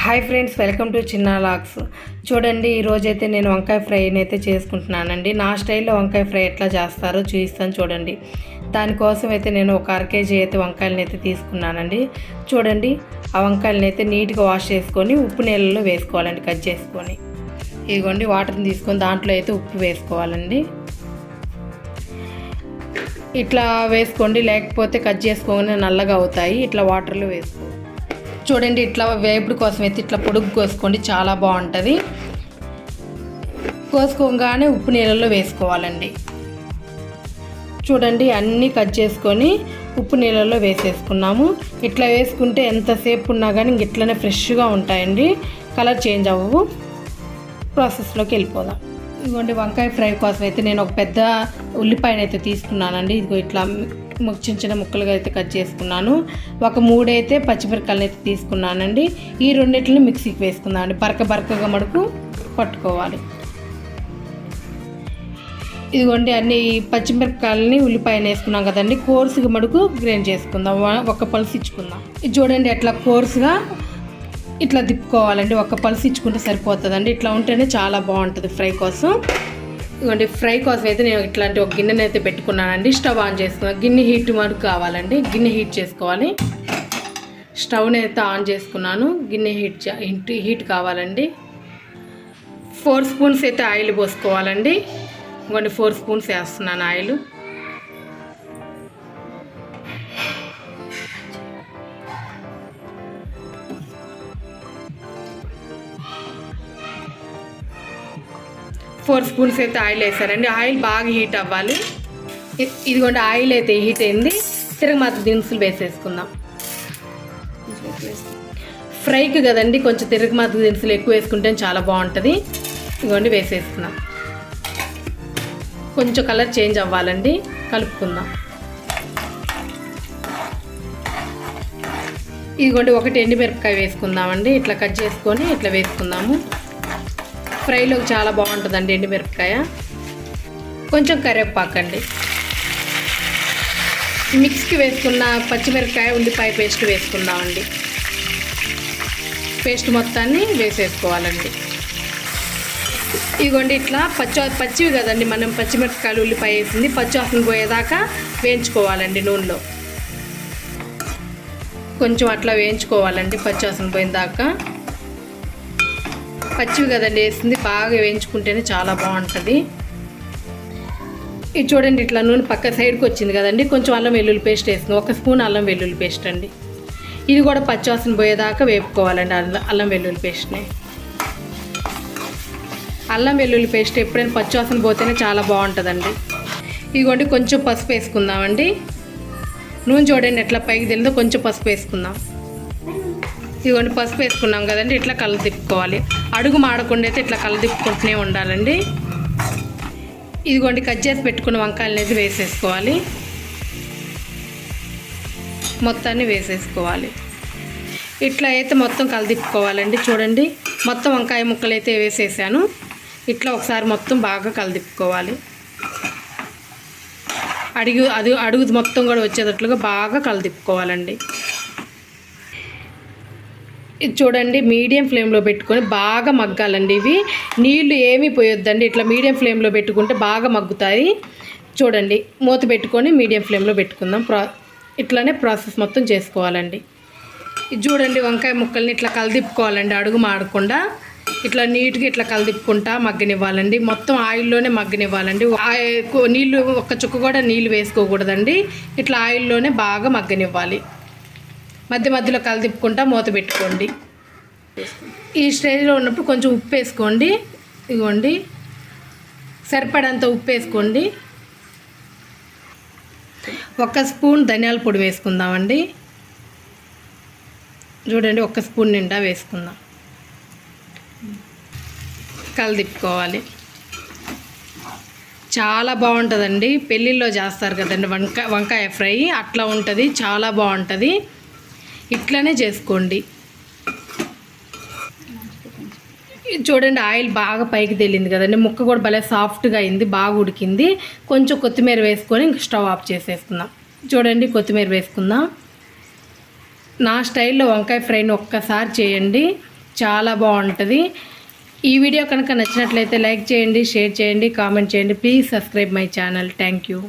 Hi friends welcome to చిన్న లాక్స్. చూడండి ఈరోజైతే నేను వంకాయ ఫ్రైని అయితే చేసుకుంటున్నానండి. నా స్టైల్లో వంకాయ ఫ్రై ఎట్లా చేస్తారో చూపిస్తాను చూడండి. దానికోసం అయితే నేను ఒక అర కేజీ అయితే వంకాయలని అయితే తీసుకున్నానండి. చూడండి ఆ వంకాయలని అయితే నీట్గా వాష్ చేసుకొని ఉప్పు నీళ్ళలో వేసుకోవాలండి కట్ చేసుకొని. ఇదిగోండి వాటర్ని తీసుకొని దాంట్లో అయితే ఉప్పు వేసుకోవాలండి. ఇట్లా వేసుకోండి లేకపోతే కట్ చేసుకోగానే నల్లగా అవుతాయి. ఇట్లా వాటర్లో వేసుకో చూడండి ఇట్లా వేపుడు కోసం అయితే ఇట్లా పొడుగు కోసుకోండి చాలా బాగుంటుంది. కోసుకోగానే ఉప్పు నీళ్ళల్లో వేసుకోవాలండి. చూడండి అన్నీ కట్ చేసుకొని ఉప్పు నీళ్ళల్లో వేసేసుకున్నాము. ఇట్లా వేసుకుంటే ఎంతసేపు ఉన్నా కానీ ఇట్లనే ఫ్రెష్గా ఉంటాయండి. కలర్ చేంజ్ అవ్వవు. ప్రాసెస్లోకి వెళ్ళిపోదాం. ఇదిగోండి వంకాయ ఫ్రై కోసం అయితే నేను ఒక పెద్ద ఉల్లిపాయనైతే తీసుకున్నానండి. ఇదిగో ఇట్లా చిన్న చిన్న ముక్కలుగా అయితే కట్ చేసుకున్నాను. ఒక మూడైతే పచ్చిమిరపకాయలు అయితే తీసుకున్నానండి. ఈ రెండింటిని మిక్సీకి వేసుకుందాం అండి బరక బరకగా మడుకు పట్టుకోవాలి. ఇదిగోండి అన్ని పచ్చిమిరపకాయలని ఉల్లిపాయలు వేసుకున్నాం కదండి. కోర్సుగా మడుకు గ్రైండ్ చేసుకుందాం. ఒక పలుసు ఇచ్చుకుందాం. ఇది చూడండి అట్లా కోర్సుగా ఇట్లా తిప్పుకోవాలండి. ఒక పలుసు ఇచ్చుకుంటే సరిపోతుందండి. ఇట్లా ఉంటేనే చాలా బాగుంటుంది ఫ్రై కోసం. ఇవ్వండి ఫ్రై కోసం అయితే నేను ఇట్లాంటి ఒక గిన్నెని అయితే పెట్టుకున్నానండి. స్టవ్ ఆన్ చేసుకున్నాను గిన్నె హీట్ వరకు కావాలండి. గిన్నె హీట్ చేసుకోవాలి. స్టవ్ని అయితే ఆన్ చేసుకున్నాను. గిన్నె హీట్ హీట్ హీట్ కావాలండి. ఫోర్ స్పూన్స్ అయితే ఆయిల్ పోసుకోవాలండి. ఇవ్వండి ఫోర్ స్పూన్స్ వేస్తున్నాను ఆయిల్. ఫోర్ స్పూన్స్ అయితే ఆయిల్ వేసారండి. ఆయిల్ బాగా హీట్ అవ్వాలి. ఇదిగోండి ఆయిల్ అయితే హీట్ అయింది. తిరగమాత దినుసులు వేసేసుకుందాం. ఫ్రైకి కదండి కొంచెం తిరగమాత దినుసులు ఎక్కువ వేసుకుంటే చాలా బాగుంటుంది. ఇదిగోండి వేసేసుకుందాం. కొంచెం కలర్ చేంజ్ అవ్వాలండి. కలుపుకుందాం. ఇదిగోండి ఒకటి ఎండిమిరపకాయ వేసుకుందామండి. ఇట్లా కట్ చేసుకొని ఇట్లా వేసుకుందాము. ఫ్రైలోకి చాలా బాగుంటుందండి ఎండుమిరపకాయ. కొంచెం కరివేపాకండి. మిక్స్కి వేసుకున్న పచ్చిమిరపకాయ ఉల్లిపాయ పేస్ట్ వేసుకుందామండి. పేస్ట్ మొత్తాన్ని వేసేసుకోవాలండి. ఇదిగోండి ఇట్లా పచ్చి పచ్చివి కదండి మనం పచ్చిమిరపకాయలు ఉల్లిపాయ వేసింది పచ్చివాసన పోయేదాకా వేయించుకోవాలండి నూనెలో. కొంచెం అట్లా వేయించుకోవాలండి పచ్చివాసన పోయిన దాకా. పచ్చివి కదండి వేసింది బాగా వేయించుకుంటేనే చాలా బాగుంటుంది. ఇది చూడండి ఇట్లా నూనె పక్క సైడ్కి వచ్చింది కదండి కొంచెం అల్లం వెల్లుల్లి పేస్ట్ వేసింది ఒక స్పూన్ అల్లం వెల్లుల్లి పేస్ట్ అండి. ఇది కూడా పచ్చివాసన పోయేదాకా వేపుకోవాలండి అల్లం అల్లం వెల్లుల్లి పేస్ట్ని. అల్లం వెల్లుల్లి పేస్ట్ ఎప్పుడైనా పచ్చివాసన పోతేనే చాలా బాగుంటుందండి. ఇదిగోండి కొంచెం పసుపు వేసుకుందామండి. నూనె చూడండి ఎట్లా పైకి తెలియదో కొంచెం పసుపు వేసుకుందాం. ఇదిగోండి పసుపు వేసుకున్నాం కదండి ఇట్లా కళ్ళు తిప్పుకోవాలి. అడుగు మాడకుండా అయితే ఇట్లా కళ్ళు తిప్పుకుంటూనే ఉండాలండి. ఇదిగోండి కట్ చేసి పెట్టుకున్న వంకాయలు అనేది వేసేసుకోవాలి. మొత్తాన్ని వేసేసుకోవాలి. ఇట్లా అయితే మొత్తం కలదిప్పుకోవాలండి చూడండి. మొత్తం వంకాయ ముక్కలు అయితే వేసేసాను. ఇట్లా ఒకసారి మొత్తం బాగా కలదిప్పుకోవాలి అడుగు అది అడుగు మొత్తం కూడా వచ్చేటట్లుగా బాగా కలదిప్పుకోవాలండి చూడండి మీడియం ఫ్లేమ్లో పెట్టుకొని బాగా మగ్గాలండి ఇవి. నీళ్ళు ఏమీ పోయొద్దండి. ఇట్లా మీడియం ఫ్లేమ్లో పెట్టుకుంటే బాగా మగ్గుతాయి. చూడండి మూత పెట్టుకొని మీడియం ఫ్లేమ్లో పెట్టుకుందాం. ప్రా ఇట్లానే ప్రాసెస్ మొత్తం చేసుకోవాలండి. ఇది చూడండి వంకాయ ముక్కల్ని ఇట్లా కలదిప్పుకోవాలండి అడుగు మాడకుండా. ఇట్లా నీట్గా ఇట్లా కలదిప్పుకుంటా మగ్గనివ్వాలండి. మొత్తం ఆయిల్లోనే మగ్గనివ్వాలండి. నీళ్ళు ఒక్క చుక్క కూడా నీళ్ళు వేసుకోకూడదండి. ఇట్లా ఆయిల్లోనే బాగా మగ్గనివ్వాలి. మధ్య మధ్యలో కలదిప్పుకుంటా మూత పెట్టుకోండి. ఈ స్టేజ్లో ఉన్నప్పుడు కొంచెం ఉప్పు వేసుకోండి. ఇదిగోండి. సరిపడంత ఉప్పు వేసుకోండి. ఒక స్పూన్ ధనియాల పొడి వేసుకుందామండి. చూడండి ఒక స్పూన్ నిండా వేసుకుందాం. కలదిప్పుకోవాలి చాలా బాగుంటుందండి. పెళ్ళిళ్ళలో చేస్తారు కదండి. వంకాయ వంకాయ ఫ్రై అట్లా ఉంటుంది. చాలా బాగుంటుంది. ఇట్లనే చేసుకోండి. చూడండి ఆయిల్ బాగా పైకి తేలింది కదండి. ముక్క కూడా భలే సాఫ్ట్గా అయింది బాగా ఉడికింది. కొంచెం కొత్తిమీర వేసుకొని ఇంక స్టవ్ ఆఫ్ చేసేసుకుందాం. చూడండి కొత్తిమీర వేసుకుందాం. నా స్టైల్లో వంకాయ ఫ్రైని ఒక్కసారి చేయండి. చాలా బాగుంటుంది. ఈ వీడియో కనుక నచ్చినట్లయితే లైక్ చేయండి షేర్ చేయండి కామెంట్ చేయండి. Please subscribe my channel. Thank you.